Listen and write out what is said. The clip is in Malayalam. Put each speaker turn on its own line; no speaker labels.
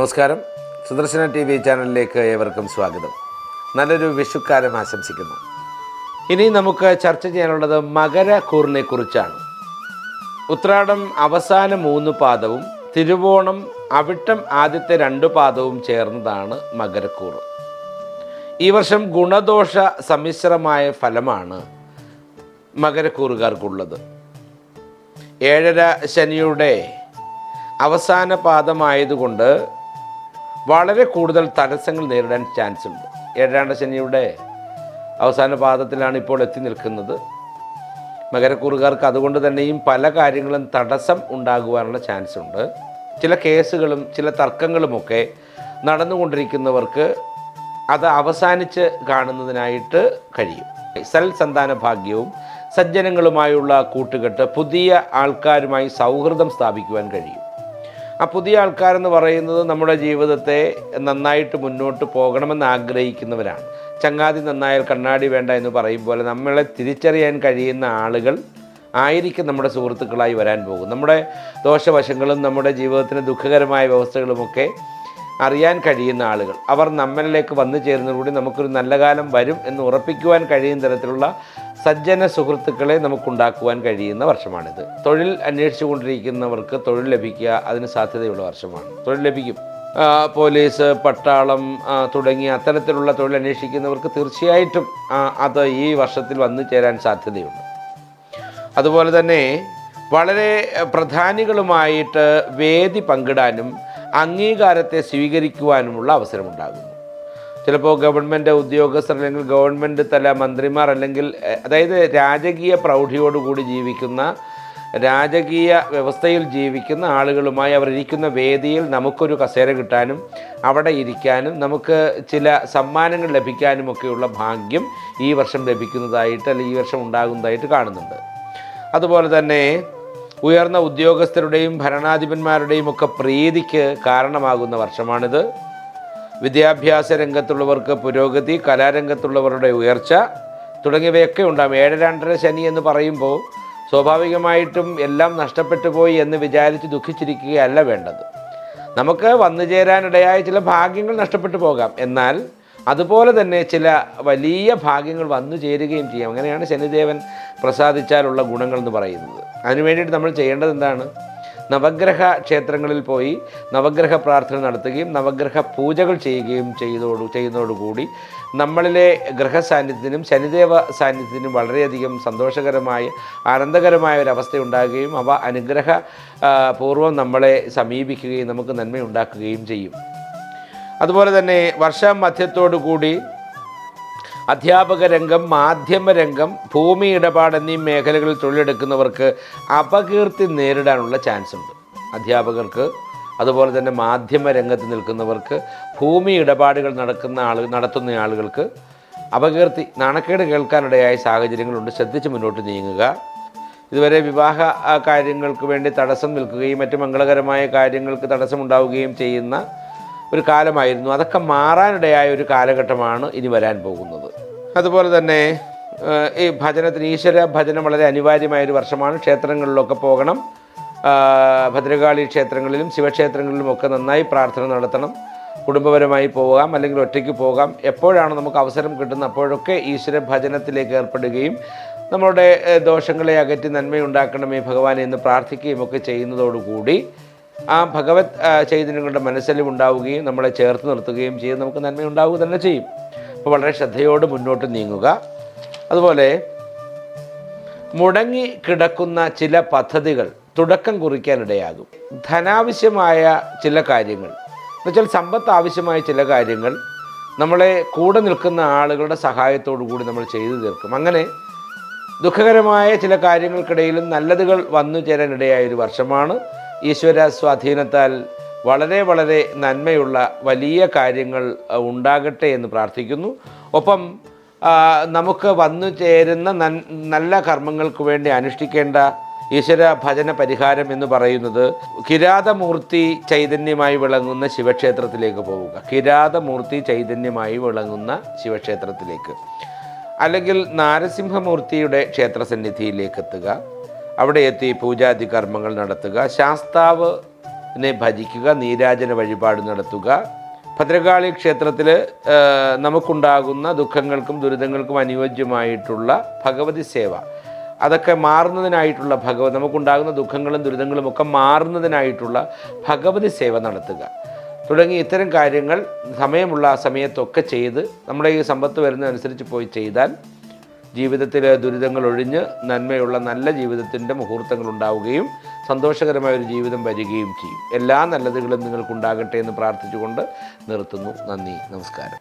നമസ്കാരം. സുദർശന ടി വി ചാനലിലേക്ക് ഏവർക്കും സ്വാഗതം. നല്ലൊരു വിഷുക്കാലം ആശംസിക്കുന്നു. ഇനി നമുക്ക് ചർച്ച ചെയ്യാനുള്ളത് മകരക്കൂറിനെ കുറിച്ചാണ്. ഉത്രാടം അവസാന മൂന്ന് പാദവും തിരുവോണം അവിട്ടം ആദ്യത്തെ രണ്ട് പാദവും ചേർന്നതാണ് മകരക്കൂർ ഈ വർഷം ഗുണദോഷ സമ്മിശ്രമായ ഫലമാണ് മകരക്കൂറുകാർക്കുള്ളത്. ഏഴര ശനിയുടെ അവസാന പാദമായതുകൊണ്ട് വളരെ കൂടുതൽ തടസ്സങ്ങൾ നേരിടാൻ ചാൻസ് ഉണ്ട് ഏഴാണ്ട ശനിയുടെ അവസാന പാദത്തിലാണ് ഇപ്പോൾ എത്തി നിൽക്കുന്നത്. മകരക്കൂറുകാർക്ക് അതുകൊണ്ട് തന്നെയും പല കാര്യങ്ങളും തടസ്സം ഉണ്ടാകുവാനുള്ള ചാൻസ് ഉണ്ട് ചില കേസുകളും ചില തർക്കങ്ങളുമൊക്കെ നടന്നുകൊണ്ടിരിക്കുന്നവർക്ക് അത് അവസാനിച്ച് കാണുന്നതിനായിട്ട് കഴിയും. സൽ സന്താന ഭാഗ്യവും സജ്ജനങ്ങളുമായുള്ള കൂട്ടുകെട്ട് പുതിയ ആൾക്കാരുമായി സൗഹൃദം സ്ഥാപിക്കുവാൻ കഴിയും. ആ പുതിയ ആൾക്കാരെന്ന് പറയുന്നത് നമ്മുടെ ജീവിതത്തെ നന്നായിട്ട് മുന്നോട്ട് പോകണമെന്ന് ആഗ്രഹിക്കുന്നവരാണ്. ചങ്ങാതി നന്നായാൽ കണ്ണാടി വേണ്ട എന്ന് പറയും പോലെ നമ്മളെ തിരിച്ചറിയാൻ കഴിയുന്ന ആളുകൾ ആയിരിക്കും നമ്മുടെ സുഹൃത്തുക്കളായി വരാൻ പോകും നമ്മുടെ ദോഷവശങ്ങളും നമ്മുടെ ജീവിതത്തിന് ദുഃഖകരമായ വ്യവസ്ഥകളുമൊക്കെ അറിയാൻ കഴിയുന്ന ആളുകൾ. അവർ നമ്മളിലേക്ക് വന്നു ചേരുന്നതോടുകൂടി നമുക്കൊരു നല്ല കാലം വരും എന്ന് ഉറപ്പിക്കുവാൻ കഴിയുന്ന തരത്തിലുള്ള സജ്ജന സുഹൃത്തുക്കളെ നമുക്കുണ്ടാക്കുവാൻ കഴിയുന്ന വർഷമാണിത്. തൊഴിൽ അന്വേഷിച്ചു കൊണ്ടിരിക്കുന്നവർക്ക് തൊഴിൽ ലഭിക്കുക അതിന് സാധ്യതയുള്ള വർഷമാണ്. തൊഴിൽ ലഭിക്കും. പോലീസ് പട്ടാളം തുടങ്ങിയ അത്തരത്തിലുള്ള തൊഴിൽ അന്വേഷിക്കുന്നവർക്ക് തീർച്ചയായിട്ടും അത് ഈ വർഷത്തിൽ വന്നു ചേരാൻ സാധ്യതയുണ്ട്. അതുപോലെ തന്നെ വളരെ പ്രധാനികളുമായിട്ട് വേദി പങ്കിടാനും അംഗീകാരത്തെ സ്വീകരിക്കുവാനുമുള്ള അവസരമുണ്ടാകുന്നു. ചിലപ്പോൾ ഗവൺമെന്റ് ഉദ്യോഗസ്ഥർ അല്ലെങ്കിൽ ഗവൺമെന്റ് തല മന്ത്രിമാർ അല്ലെങ്കിൽ അതായത് രാജകീയ പ്രൗഢിയോടുകൂടി ജീവിക്കുന്ന രാജകീയ വ്യവസ്ഥയിൽ ജീവിക്കുന്ന ആളുകളുമായി അവർ ഇരിക്കുന്ന വേദിയിൽ നമുക്കൊരു കസേര കിട്ടാനും അവിടെ ഇരിക്കാനും നമുക്ക് ചില സമ്മാനങ്ങൾ ലഭിക്കാനുമൊക്കെയുള്ള ഭാഗ്യം ഈ വർഷം ലഭിക്കുന്നതായിട്ട് അല്ലെങ്കിൽ ഈ വർഷം ഉണ്ടാകുന്നതായിട്ട് കാണുന്നുണ്ട്. അതുപോലെ തന്നെ ഉയർന്ന ഉദ്യോഗസ്ഥരുടെയും ഭരണാധിപന്മാരുടെയും ഒക്കെ പ്രീതിക്ക് കാരണമാകുന്ന വർഷമാണിത്. വിദ്യാഭ്യാസ രംഗത്തുള്ളവർക്ക് പുരോഗതി കലാരംഗത്തുള്ളവരുടെ ഉയർച്ച തുടങ്ങിയവയൊക്കെ ഉണ്ടാകും. ഏഴ് രണ്ടര ശനി എന്ന് പറയുമ്പോൾ സ്വാഭാവികമായിട്ടും എല്ലാം നഷ്ടപ്പെട്ടു പോയി എന്ന് വിചാരിച്ച് ദുഃഖിച്ചിരിക്കുകയല്ല വേണ്ടത്. നമുക്ക് വന്നു ചേരാനിടയായ ചില ഭാഗ്യങ്ങൾ നഷ്ടപ്പെട്ടു പോകാം. എന്നാൽ അതുപോലെ തന്നെ ചില വലിയ ഭാഗ്യങ്ങൾ വന്നു ചേരുകയും ചെയ്യാം. അങ്ങനെയാണ് ശനിദേവൻ പ്രസാദിച്ചാലുള്ള ഗുണങ്ങൾ എന്ന് പറയുന്നത്. അതിനു വേണ്ടിയിട്ട് നമ്മൾ ചെയ്യേണ്ടത് എന്താണ്? നവഗ്രഹ ക്ഷേത്രങ്ങളിൽ പോയി നവഗ്രഹ പ്രാർത്ഥന നടത്തുകയും നവഗ്രഹ പൂജകൾ ചെയ്യുകയും ചെയ്തോടു ചെയ്യുന്നതോടുകൂടി നമ്മളിലെ ഗ്രഹസാന്നിധ്യത്തിനും ശനിദേവ സാന്നിധ്യത്തിനും വളരെയധികം സന്തോഷകരമായ ആനന്ദകരമായ ഒരു അവസ്ഥ ഉണ്ടാകുകയും അവ അനുഗ്രഹ പൂർവം നമ്മളെ സമീപിക്കുകയും നമുക്ക് നന്മയുണ്ടാക്കുകയും ചെയ്യും. അതുപോലെ തന്നെ വർഷം മധ്യത്തോടു കൂടി അധ്യാപക രംഗം മാധ്യമരംഗം ഭൂമി ഇടപാട് എന്നീ മേഖലകളിൽ തൊഴിലെടുക്കുന്നവർക്ക് അപകീർത്തി നേരിടാനുള്ള ചാൻസ് ഉണ്ട് അധ്യാപകർക്ക് അതുപോലെ തന്നെ മാധ്യമ രംഗത്ത് നിൽക്കുന്നവർക്ക് ഭൂമി ഇടപാടുകൾ നടക്കുന്ന ആളുകൾ നടത്തുന്ന ആളുകൾക്ക് അപകീർത്തി നാണക്കേട് കേൾക്കാനിടയായ സാഹചര്യങ്ങളുണ്ട്. ശ്രദ്ധിച്ച് മുന്നോട്ട് നീങ്ങുക. ഇതുവരെ വിവാഹ കാര്യങ്ങൾക്ക് വേണ്ടി തടസ്സം നിൽക്കുകയും മറ്റ് മംഗളകരമായ കാര്യങ്ങൾക്ക് തടസ്സമുണ്ടാവുകയും ചെയ്യുന്ന ഒരു കാലമായിരുന്നു. അതൊക്കെ മാറാനിടയായ ഒരു കാലഘട്ടമാണ് ഇനി വരാൻ പോകുന്നത്. അതുപോലെ തന്നെ ഈ ഭജനത്തിന് ഈശ്വര ഭജനം വളരെ അനിവാര്യമായ ഒരു വർഷമാണ്. ക്ഷേത്രങ്ങളിലൊക്കെ പോകണം. ഭദ്രകാളി ക്ഷേത്രങ്ങളിലും ശിവക്ഷേത്രങ്ങളിലും ഒക്കെ നന്നായി പ്രാർത്ഥന നടത്തണം. കുടുംബപരമായി പോകാം അല്ലെങ്കിൽ ഒറ്റയ്ക്ക് പോകാം. എപ്പോഴാണ് നമുക്ക് അവസരം കിട്ടുന്നത് അപ്പോഴൊക്കെ ഈശ്വര ഭജനത്തിലേക്ക് ഏർപ്പെടുകയും നമ്മളുടെ ദോഷങ്ങളെ അകറ്റി നന്മയുണ്ടാക്കണമേ ഭഗവാനെ എന്ന് പ്രാർത്ഥിക്കുകയും ഒക്കെ ചെയ്യുന്നതോടുകൂടി ആ ഭഗവത് ചൈതന്യങ്ങളുടെ മനസ്സിലും ഉണ്ടാവുകയും നമ്മളെ ചേർത്ത് നിർത്തുകയും ചെയ്ത് നമുക്ക് നന്മയുണ്ടാവുക തന്നെ ചെയ്യും. അപ്പോൾ വളരെ ശ്രദ്ധയോട് മുന്നോട്ട് നീങ്ങുക. അതുപോലെ മുടങ്ങി കിടക്കുന്ന ചില പദ്ധതികൾ തുടക്കം കുറിക്കാനിടയാകും. ധനാവശ്യമായ ചില കാര്യങ്ങൾ എന്നുവെച്ചാൽ സമ്പത്ത് ആവശ്യമായ ചില കാര്യങ്ങൾ നമ്മളെ കൂടെ നിൽക്കുന്ന ആളുകളുടെ സഹായത്തോടു കൂടി നമ്മൾ ചെയ്തു തീർക്കും. അങ്ങനെ ദുഃഖകരമായ ചില കാര്യങ്ങൾക്കിടയിലും നല്ലതുകൾ വന്നു ചേരാനിടയായ ഒരു വർഷമാണ്. ഈശ്വര സ്വാധീനത്താൽ വളരെ വളരെ നന്മയുള്ള വലിയ കാര്യങ്ങൾ ഉണ്ടാകട്ടെ എന്ന് പ്രാർത്ഥിക്കുന്നു. ഒപ്പം നമുക്ക് വന്നു ചേരുന്ന നല്ല കർമ്മങ്ങൾക്ക് വേണ്ടി അനുഷ്ഠിക്കേണ്ട ഈശ്വര ഭജന പരിഹാരം എന്ന് പറയുന്നത് കിരാതമൂർത്തി ചൈതന്യമായി വിളങ്ങുന്ന ശിവക്ഷേത്രത്തിലേക്ക് പോവുക. കിരാതമൂർത്തി ചൈതന്യമായി വിളങ്ങുന്ന ശിവക്ഷേത്രത്തിലേക്ക്. അല്ലെങ്കിൽ നാരസിംഹമൂർത്തിയുടെ ക്ഷേത്രസന്നിധിയിലേക്ക് എത്തുക. അവിടെ എത്തി പൂജാതി കർമ്മങ്ങൾ നടത്തുക. ശാസ്താവ് നെ ഭജിക്കുക നീരാജന വഴിപാട് നടത്തുക. ഭദ്രകാളി ക്ഷേത്രത്തിൽ നമുക്കുണ്ടാകുന്ന ദുഃഖങ്ങൾക്കും ദുരിതങ്ങൾക്കും അനുയോജ്യമായിട്ടുള്ള ഭഗവതി സേവ. അതൊക്കെ മാറുന്നതിനായിട്ടുള്ള ഭഗവത് നമുക്കുണ്ടാകുന്ന ദുഃഖങ്ങളും ദുരിതങ്ങളും ഒക്കെ മാറുന്നതിനായിട്ടുള്ള ഭഗവതി സേവ നടത്തുക. തുടങ്ങി ഇത്തരം കാര്യങ്ങൾ സമയമുള്ള ആ സമയത്തൊക്കെ ചെയ്ത് നമ്മുടെ ഈ സമ്പത്ത് വരുന്നതനുസരിച്ച് പോയി ചെയ്താൽ ജീവിതത്തിൽ ദുരിതങ്ങൾ ഒഴിഞ്ഞ് നന്മയുള്ള നല്ല ജീവിതത്തിന്റെ മുഹൂർത്തങ്ങൾ ഉണ്ടാവുകയും സന്തോഷകരമായ ഒരു ജീവിതം വരികയും ചെയ്യും. എല്ലാ നല്ലതുകളും നിങ്ങൾക്കുണ്ടാകട്ടെ എന്ന് പ്രാർത്ഥിച്ചുകൊണ്ട് നിർത്തുന്നു. നന്ദി. നമസ്കാരം.